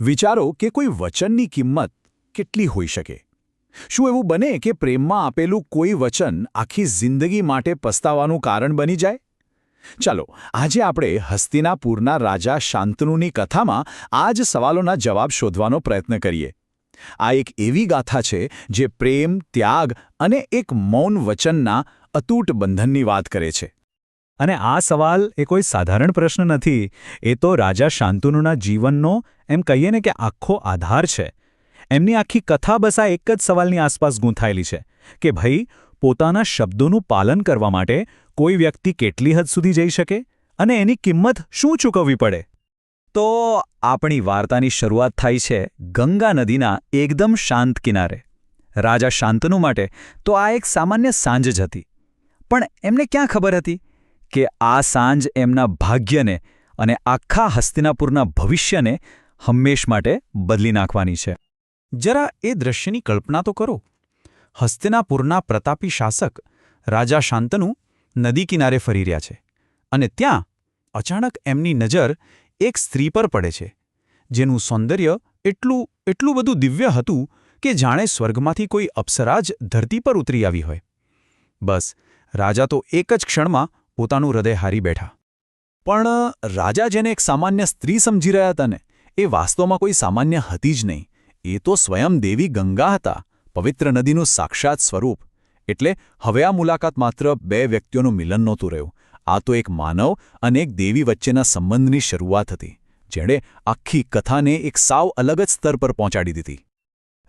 વિચારો કે કોઈ વચનની કિંમત કેટલી હોઈ શકે. શું એવું બને કે પ્રેમમાં આપેલું કોઈ વચન આખી જિંદગી માટે પસ્તાવાનું કારણ બની જાય? ચાલો, આજે આપણે હસ્તિનાપુરના રાજા શાંતનુની કથામાં આ જ સવાલોના જવાબ શોધવાનો પ્રયત્ન કરીએ. આ એક એવી ગાથા છે જે પ્રેમ, ત્યાગ અને એક મૌન વચનના અતૂટ બંધનની વાત કરે છે. અને આ સવાલ એ કોઈ સાધારણ પ્રશ્ન નથી, એ તો રાજા શાંતનુના જીવનનો એમ કહીએ ને કે આખો આધાર છે. એમની આખી કથા બસ આ એક જ સવાલની આસપાસ ગૂંથાયેલી છે કે ભાઈ, પોતાના શબ્દોનું પાલન કરવા માટે કોઈ વ્યક્તિ કેટલી હદ સુધી જઈ શકે અને એની કિંમત શું ચૂકવવી પડે? તો આપણી વાર્તાની શરૂઆત થાય છે ગંગા નદીના એકદમ શાંત કિનારે. રાજા શાંતનુ માટે તો આ એક સામાન્ય સાંજ જ હતી. પણ એમને ક્યાં ખબર હતી? કે આ સાંજ એમના ભાગ્યને અને આખા હસ્તિનાપુરના ભવિષ્યને હંમેશ માટે બદલી નાખવાની છે. જરા એ દ્રશ્યની કલ્પના તો કરો. હસ્તિનાપુરના પ્રતાપી શાસક રાજા શાંતનુ નદી કિનારે ફરી રહ્યા છે અને ત્યાં અચાનક એમની નજર એક સ્ત્રી પર પડે છે, જેનું સૌંદર્ય એટલું એટલું બધું દિવ્ય હતું કે જાણે સ્વર્ગમાંથી કોઈ અપ્સરા જ ધરતી પર ઉતરી આવી હોય. બસ, રાજા તો એક જ ક્ષણમાં પોતાનું હૃદય હારી બેઠા. પણ, રાજા જેને એક સામાન્ય સ્ત્રી સમજી રહ્યા હતા ને, એ વાસ્તવમાં કોઈ સામાન્ય હતી જ નહીં. એ તો સ્વયં દેવી ગંગા હતા, પવિત્ર નદીનું સાક્ષાત સ્વરૂપ. એટલે હવે આ મુલાકાત માત્ર બે વ્યક્તિઓનું મિલન નહોતું રહ્યું. આ તો એક માનવ અને એક દેવી વચ્ચેના સંબંધની શરૂઆત હતી, જેણે આખી કથાને એક સાવ અલગ જ સ્તર પર પહોંચાડી દીધી.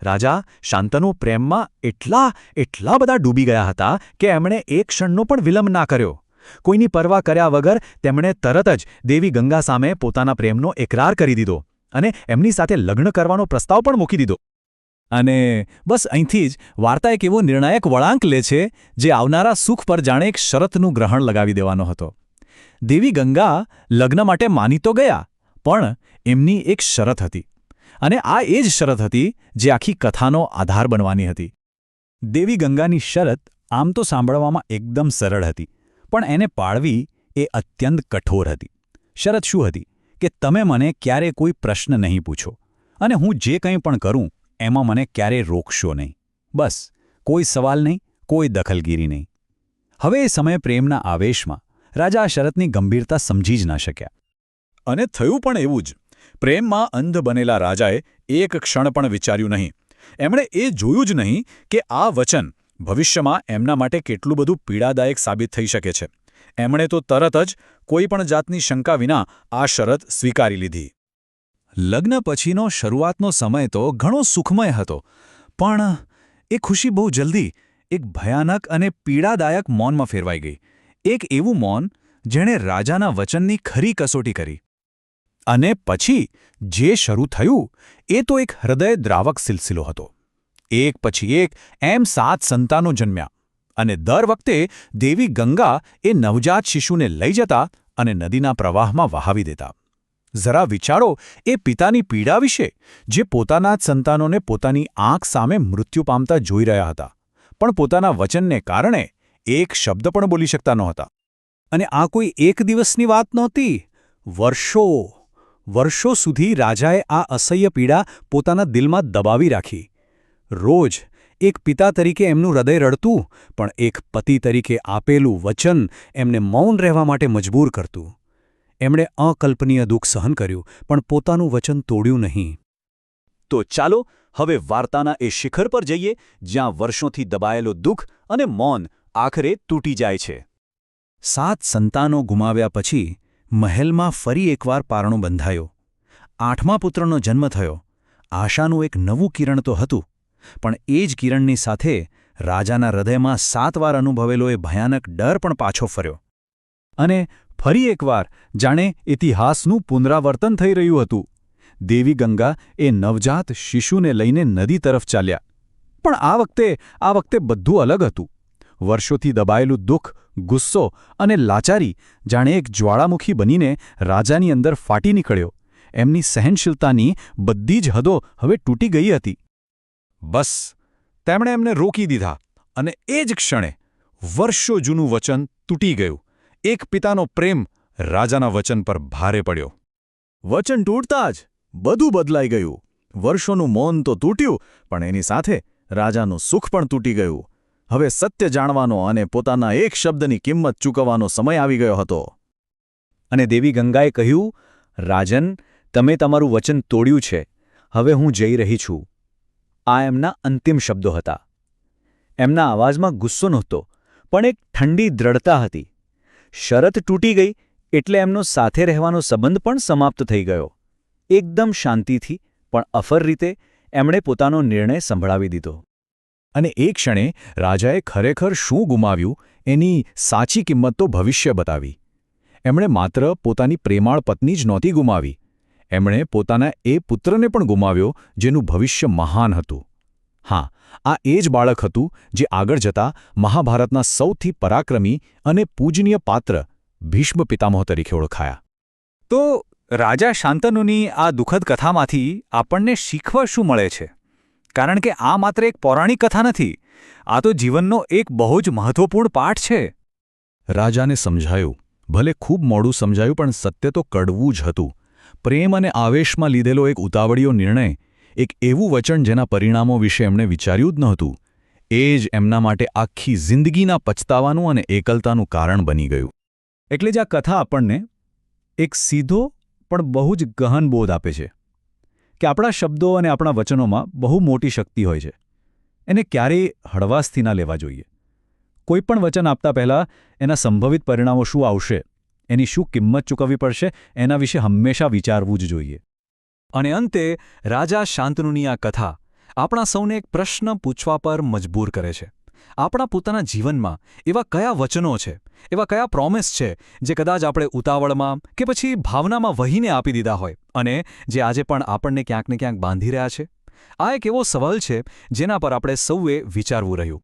રાજા, શાંતનુ પ્રેમમાં એટલા એટલા બધા ડૂબી ગયા હતા કે એમણે એક ક્ષણનો પણ વિલંબ ના કર્યો. કોઈની પરવા કર્યા વગર તેમણે તરત જ દેવી ગંગા સામે પોતાના પ્રેમનો એકરાર કરી દીધો અને એમની સાથે લગ્ન કરવાનો પ્રસ્તાવ પણ મૂકી દીધો. અને બસ અહીંથી જ વાર્તા એક એવો નિર્ણાયક વળાંક લે છે, જે આવનારા સુખ પર જાણે એક શરતનું ગ્રહણ લગાવી દેવાનો હતો. દેવી ગંગા લગ્ન માટે માની તો ગયા, પણ એમની એક શરત હતી. અને આ એ જ શરત હતી, જે આખી કથાનો આધાર બનવાની હતી. દેવી ગંગાની શરત આમ તો સાંભળવામાં એકદમ સરળ હતી. પણ એને પાળવી એ અત્યંત કઠોર હતી. શરત શું હતી? કે તમે મને ક્યારે કોઈ પ્રશ્ન નહીં પૂછો. અને હું જે કંઈ પણ કરું, એમાં મને ક્યારે રોકશો નહીં. બસ, કોઈ સવાલ નહીં, કોઈ દખલગીરી નહીં. હવે એ સમયે પ્રેમના આવેશમાં રાજા આ શરતની ગંભીરતા સમજી જ ના શક્યા. અને થયું પણ એવું જ. પ્રેમમાં અંધ બનેલા રાજાએ એક ક્ષણ પણ વિચાર્યું નહીં. એમણે એ જોયું જ નહીં કે આ વચન ભવિષ્યમાં એમના માટે કેટલું બધું પીડાદાયક સાબિત થઈ શકે છે. એમણે તો તરત જ કોઈ પણ જાતની શંકા વિના આ શરત સ્વીકારી લીધી. લગ્ન પછીનો શરૂઆતનો સમય તો ઘણો સુખમય હતો, પણ એ ખુશી બહુ જલ્દી, એક ભયાનક અને પીડાદાયક મૌનમાં ફેરવાઈ ગઈ. એક એવું મૌન જેણે રાજાના વચનની ખરી કસોટી કરી. અને પછી જે શરૂ થયું, એ તો એક હૃદય દ્રાવક સિલસિલો હતો. એક પછી એક એમ સાત સંતાનો જન્મ્યા. અને દર વખતે દેવી ગંગા એ નવજાત શિશુને લઈ જતા અને નદીના પ્રવાહમાં વહાવી દેતા. જરા વિચારો, એ પિતાની પીડા વિશે, જે પોતાના જ સંતાનોને પોતાની આંખ સામે મૃત્યુ પામતા જોઈ રહ્યા હતા. પણ પોતાના વચનને કારણે એક શબ્દ પણ બોલી શકતા નહોતા. અને આ કોઈ એક દિવસની વાત નહોતી. વર્ષો વર્ષો સુધી રાજાએ આ અસહ્ય પીડા પોતાના દિલમાં દબાવી રાખી. રોજ એક પિતા તરીકે એમનું હૃદય રડતું, પણ એક પતિ તરીકે આપેલું વચન એમને મૌન રહેવા માટે મજબૂર કરતું. એમણે અકલ્પનીય દુઃખ સહન કર્યું, પણ પોતાનું વચન તોડ્યું નહીં. તો ચાલો, હવે વાર્તાના એ શિખર પર જઈએ, જ્યાં વર્ષોથી દબાયેલો દુઃખ અને મૌન આખરે તૂટી જાય છે. સાત સંતાનો ગુમાવ્યા પછી મહેલમાં ફરી એકવાર પારણો બંધાયો. આઠમા પુત્રનો જન્મ થયો. આશાનું એક નવું કિરણ તો હતું. પણ એ જ કિરણની સાથે રાજાના હૃદયમાં સાત વાર અનુભવેલો એ ભયાનક ડર પણ પાછો ફર્યો. અને ફરી એકવાર જાણે ઇતિહાસનું પુનરાવર્તન થઈ રહ્યું હતું. દેવી ગંગા એ નવજાત શિશુને લઈને નદી તરફ ચાલ્યા. પણ આ વખતે આ વખતે બધું અલગ હતું. વર્ષોથી દબાયેલું દુઃખ, ગુસ્સો અને લાચારી જાણે એક જ્વાળામુખી બનીને રાજાની અંદર ફાટી નીકળ્યો. એમની સહનશીલતાની બધી જ હદો હવે તૂટી ગઈ હતી. બસ તેમણે એમને રોકી દીધા અને એ જ ક્ષણે વર્ષો જૂનું વચન તૂટી ગયું. એક પિતાનો પ્રેમ રાજાના વચન પર ભારે પડ્યો. વચન તૂટતા જ બધું બદલાઈ ગયું. વર્ષોનું મૌન તો તૂટ્યું પણ એની સાથે રાજાનું સુખ પણ તૂટી ગયું. હવે સત્ય જાણવાનો અને પોતાના એક શબ્દની કિંમત ચૂકવવાનો સમય આવી ગયો હતો. અને દેવી ગંગાએ કહ્યું રાજન તમે તમારું વચન તોડ્યું છે. હવે હું જઈ રહી છું. આ એમના અંતિમ શબ્દો હતા. એમના અવાજમાં ગુસ્સો નહોતો, પણ એક ઠંડી દ્રઢતા હતી. શરત તૂટી ગઈ, એટલે એમનો સાથે રહેવાનો સંબંધ પણ સમાપ્ત થઈ ગયો. એકદમ શાંતિથી, પણ અફર રીતે, એમણે પોતાનો નિર્ણય સંભળાવી દીધો. અને એ ક્ષણે રાજાએ ખરેખર શું ગુમાવ્યું, એની સાચી કિંમત તો ભવિષ્ય બતાવી. એમણે માત્ર પોતાની પ્રેમાળ પત્ની જ નહોતી ગુમાવી. એમણે પોતાના એ પુત્રને પણ ગુમાવ્યો, જેનું ભવિષ્ય મહાન હતું. હા, આ એ જ બાળક હતું, જે આગળ જતા મહાભારતના સૌથી પરાક્રમી અને પૂજનીય પાત્ર ભીષ્મ પિતામહ તરીકે ઓળખાયા. તો, રાજા શાંતનુની આ દુઃખદ કથામાંથી આપણને શીખવા શું મળે છે? કારણ કે આ માત્ર એક પૌરાણિક કથા નથી, આ તો જીવનનો એક બહુ જ મહત્વપૂર્ણ પાઠ છે. રાજાને સમજાયું. ભલે ખૂબ મોડું સમજાયું, પણ સત્ય તો કડવું જ હતું. પ્રેમ અને આવેશમાં લીધેલો એક ઉતાવળીયો નિર્ણય, એક એવું વચન જેના પરિણામો વિશે એમણે વિચાર્યું જ નહોતું. એ જ એમના માટે આખી જિંદગીના પછતાવાનું અને એકલતાનું કારણ બની ગયું. એટલે જ આ કથા આપણને એક સીધો પણ બહુ જ ગહન બોધ આપે છે કે આપણા શબ્દો અને આપણા વચનોમાં બહુ મોટી શક્તિ હોય છે. એને ક્યારેય હળવાશથી ના લેવા જોઈએ. કોઈ પણ વચન આપતા પહેલાં એના સંભવિત પરિણામો શું આવશે એની શું કિંમત ચૂકવવી પડશે એના વિશે હંમેશા વિચારવું જ જોઈએ. અને અંતે, રાજા શાંતનુની આ કથા આપણા સૌને એક પ્રશ્ન પૂછવા પર મજબૂર કરે છે. આપણા પોતાના જીવનમાં એવા કયા વચનો છે? એવા કયા પ્રોમિસ છે જે કદાચ આપણે ઉતાવળમાં કે પછી ભાવનામાં વહીને આપી દીધા હોય? અને જે આજે પણ આપણને ક્યાંક ને ક્યાંક બાંધી રહ્યા છે? આ એક એવો સવાલ છે જેના પર આપણે સૌએ વિચારવું રહ્યું.